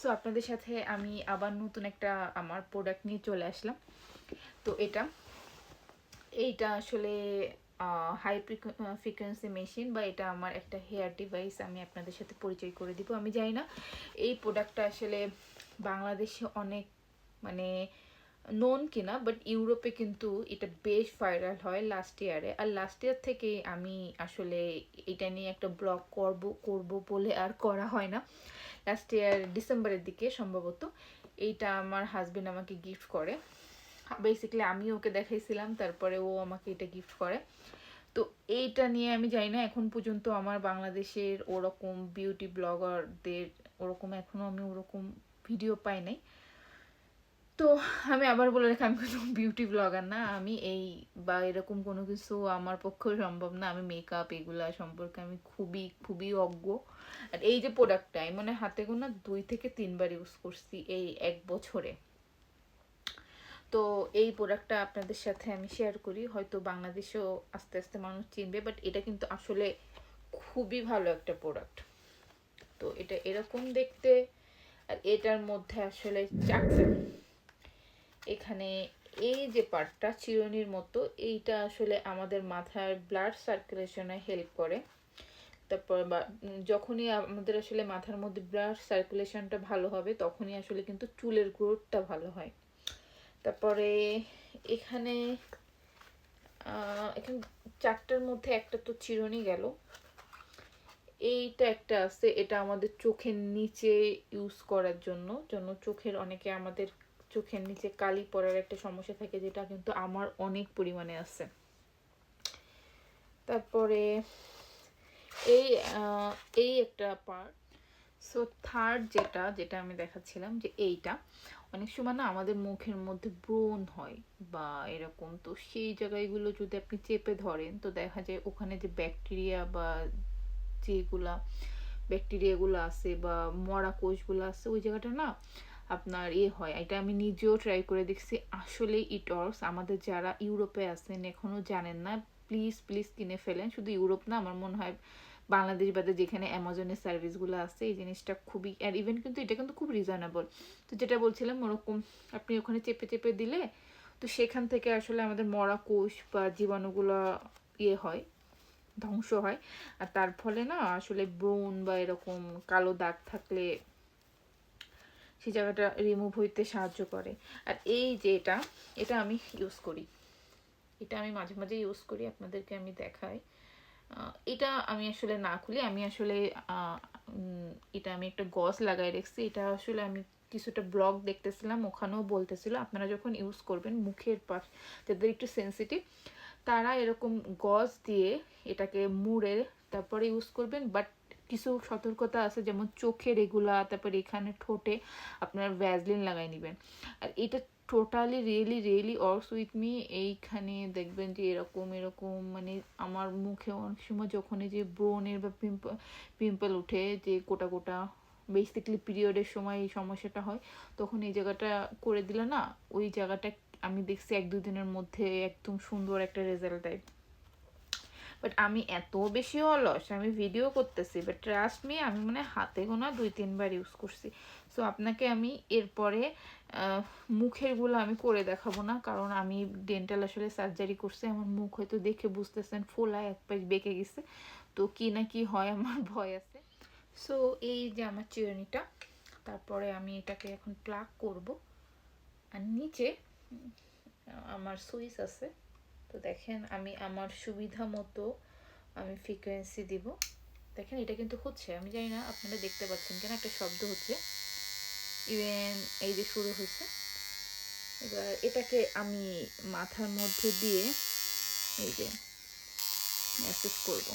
So আপনাদের সাথে আমি আবার নতুন একটা আমার প্রোডাক্ট নিয়ে চলে আসলাম। তো এটা, এইটা আসলে হাই ফ্রিকোয়েন্সি মেশিন বা এটা আমার একটা হেয়ার ডিভাইস আমি আপনাদের সাথে পরিচয় করে দিব। আমি জানি না, এই প্রোডাক্টটা আসলে বাংলাদেশে অনেক মানে নোন কিনা বাট ইউরোপে কিন্তু এটা বেশ ভাইরাল হয় লাস্ট ইয়ারে আর লাস্ট ইয়ার থেকেই আমি আসলে এটা নিয়ে একটা ব্লগ করব করব বলে আর করা হয় না। লাস্ট ইয়ার ডিসেম্বরের দিকে সম্ভবত এইটা আমার হাজবেন্ড আমাকে গিফট করে। বেসিক্যালি আমি ওকে দেখাইছিলাম, তারপরে ও আমাকে এটা গিফট করে। তো এইটা নিয়ে আমি জানি না, এখন পর্যন্ত আমার বাংলাদেশের ওরকম বিউটি ব্লগারদের ওরকম এখনও আমি ওরকম ভিডিও পাই নাই। তো আমি আবার বলে রাখি আমি কোনো বিউটি ব্লগার না, আমি এই বা এরকম কোনো কিছু আমার পক্ষেও সম্ভব না, আমি মেকআপ এগুলা সম্পর্কে আমি খুবই খুবই অজ্ঞ। আর এই যে প্রোডাক্টটা আমি মানে হাতে গোনা দুই থেকে তিনবার ইউজ করছি এই এক বছরে। তো এই প্রোডাক্টটা আপনাদের সাথে আমি শেয়ার করি, হয়তো বাংলাদেশেও আস্তে আস্তে মানুষ চিনবে বাট এটা কিন্তু আসলে খুবই ভালো একটা প্রোডাক্ট তো এটা এরকম দেখতে, আর এটার মধ্যে আসলে চারটে এখানে এই যে পার্টটা চিরুনির মতো, এইটা আসলে আমাদের মাথার ব্লাড সার্কুলেশনে হেল্প করে। তারপর বা, যখনই আমাদের আসলে মাথার মধ্যে ব্লাড সার্কুলেশনটা ভালো হবে, তখনই আসলে কিন্তু চুলের গ্রোথটা ভালো হয়। তারপরে এখানে এখানে, চারটার মধ্যে একটা তো চিরুনি গেল। এইটা একটা আছে, এটা আমাদের চোখের নিচে ইউজ করার জন্য জন্য চোখের অনেকে আমাদের চোখের নিচে কালি পড়ার একটা সমস্যা থাকে যেটা কিন্তু আমার অনেক পরিমাণে আছে। তারপরে এই এই একটা পার্ট সো থার্ড যেটা যেটা আমি দেখাচ্ছিলাম যে এইটা, অনেক সময় না আমাদের মুখের মধ্যে ব্রণ হয় বা এরকম, তো সেই জায়গাগুলো যদি আপনি চেপে ধরেন, তো দেখা যায় ওখানে যে ব্যাকটেরিয়া বা যেগুলা ব্যাকটেরিয়াগুলো আছে বা মরা কোষগুলো আছে, ওই জায়গাটা না আপনার এ হয়। এটা আমি নিজেও ট্রাই করে দেখছি। আসলে ইট অর্স আমাদের যারা ইউরোপে আছেন এখনও জানেন না। প্লিজ প্লিজ কিনে ফেলেন। শুধু ইউরোপ না, আমার মনে হয় বাংলাদেশ বাদে যেখানে অ্যামাজনের সার্ভিসগুলো আছে, এই জিনিসটা খুবই আর ইভেন কিন্তু এটা কিন্তু খুব রিজনেবল তো যেটা বলছিলাম, ওরকম আপনি ওখানে চেপে চেপে দিলে, তো সেখান থেকে আসলে আমাদের মরা কোষ বা জীবাণুগুলো ইয়ে হয়, ধ্বংস হয়। আর তার ফলে না, আসলে ব্রণ বা এরকম কালো দাগ থাকলে সেই জায়গাটা রিমুভ হইতে সাহায্য করে। আর এই যে এটা এটা আমি ইউজ করি। এটা আমি মাঝে মাঝে ইউজ করি, আপনাদেরকে আমি দেখাই। এটা আমি আসলে না খুলি। আমি আসলে এটা আমি একটা গস লাগাই রেখেছি। এটা আসলে আমি কিছুটা ব্লগ দেখতেছিলাম, ওখানেও বলতেছিল। আপনারা যখন ইউজ করবেন, মুখের পাশ যাদের একটু সেন্সিটিভ তারা এরকম গজ দিয়ে এটাকে মুড়ে তারপরে ইউজ করবেন। বাট কিছু সতর্কতা আছে, যেমন চোখে এগুলা, তারপর এখানে ঠোঁটে আপনার ভ্যাজলিন লাগাই নেবেন। আর এটা totally really really ours with me এইখানে দেখবেন যে এরকম এরকম মানে আমার মুখে অনেক সময় যখন যে ব্রনের বা পিম্পল পিম্পল উঠে, যে গোটা গোটা বেসিকলি পিরিয়ডের সময় এই সমস্যাটা হয়, তখন এই জায়গাটা করে দিলে না, ওই জায়গাটা আমি দেখছি এক দুদিনের মধ্যে একদম সুন্দর একটা রেজাল্ট দেয়। বাট আমি এত বেশি অলস, আমি ভিডিও করতেছি বাট ট্রাস্ট মি আমি মানে হাতে গোনা দুই, তিনবার ইউজ করছি। সো আপনাকে আমি এরপরে মুখেরগুলো আমি করে দেখাবো না, কারণ আমি ডেন্টাল আসলে সার্জারি করছি, আমার মুখ হয়তো দেখে বুঝতেছেন ফোলা এক পাশ বেঁকে গেছে। তো কি না কি হয়, আমার ভয় আছে। সো এই যে আমার চিরুনিটা তারপরে আমি এটাকে এখন প্লাগ করব। আর নিচে আমার সুইচ আছে। তো দেখেন আমি আমার সুবিধা মতো আমি ফ্রিকোয়েন্সি দিব। দেখেন এটা কিন্তু হচ্ছে, আমি জানি না আপনারা দেখতে পাচ্ছেন কেন, একটা শব্দ হচ্ছে। ইভেন এই যে শুরু হয়েছে। এবার এটাকে আমি মাথার মধ্যে দিয়ে এই যে ম্যাসেজ করব।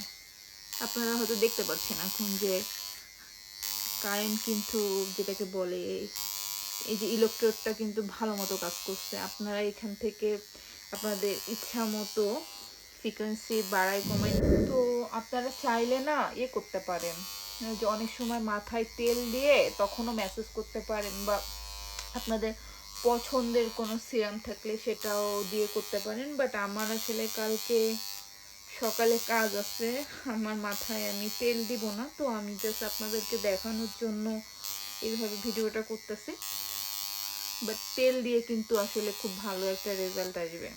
আপনারা হয়তো দেখতে পাচ্ছেন এখন যে কারেন্ট কিন্তু যেটাকে বলে, এই যে ইলেকট্রোডটা কিন্তু ভালো মতো কাজ করছে। আপনারা এখান থেকে আপনাদের ইচ্ছা মতো ফ্রিকোয়েন্সি বাড়াই কমাই তো আপনারা চাইলে না ইয়ে করতে পারেন। যে অনেক সময় মাথায় তেল দিয়ে তখনও ম্যাসেজ করতে পারেন বা আপনাদের পছন্দের কোনো সিরাম থাকলে সেটাও দিয়ে করতে পারেন। বাট আমার আসলে কালকে সকালে কাজ আছে, আমার মাথায় আমি তেল দিব না। তো আমি জাস্ট আপনাদেরকে দেখানোর জন্য এইভাবে ভিডিওটা করতেছি। বাট তেল দিয়ে কিন্তু আসলে খুব ভালো একটা রেজাল্ট আসবে।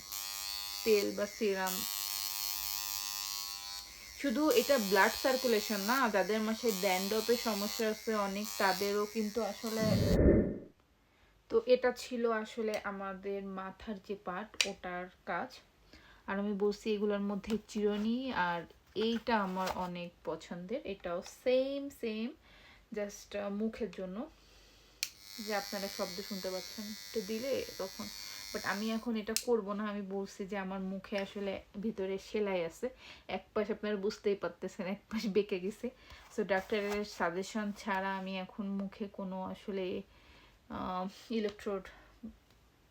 তেল বা সিরাম শুধু এটা ব্লাড সার্কুলেশন না, যাদের মাসে ড্যান্ডপের সমস্যা আছে অনেক, তাদেরও কিন্তু আসলে তো এটা ছিল আসলে আমাদের মাথার যে পার্ট ওটার কাজ। আর আমি বলছি এগুলোর মধ্যে চিরুনি, আর এইটা আমার অনেক পছন্দের। এটাও সেম সেম জাস্ট মুখের জন্য। যে আপনারা শব্দ শুনতে পাচ্ছেন, তো দিলে তখন। বাট আমি এখন এটা করব না, আমি বলছি যে আমার মুখে আসলে ভিতরে সেলাই আছে। এক পাশ আপনারা বুঝতেই পারতেছেন, এক পাশ বেঁকে গেছে। সো ডাক্তারের সাজেশন ছাড়া আমি এখন মুখে কোনো আসলে ইলেকট্রোড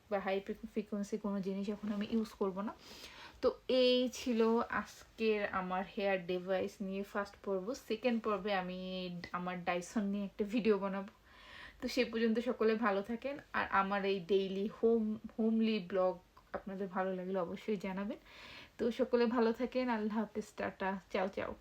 বা হাই ফ্রিকোয়েন্সি কোনো জিনিস এখন আমি ইউজ করব না। তো এই ছিল আজকের আমার হেয়ার ডিভাইস নিয়ে ফার্স্ট পর্ব। সেকেন্ড পর্বে আমি আমার ডাইসন নিয়ে একটা ভিডিও বানাবো। তো সে পর্যন্ত সকলে ভালো থাকেন। আর আমার এই ডেইলি হোম হোমলি ব্লগ আপনাদের ভালো লাগলে অবশ্যই জানাবেন। তো সকলে ভালো থাকেন, আল্লাহ হাফিজ, টাটা, চাও চাও।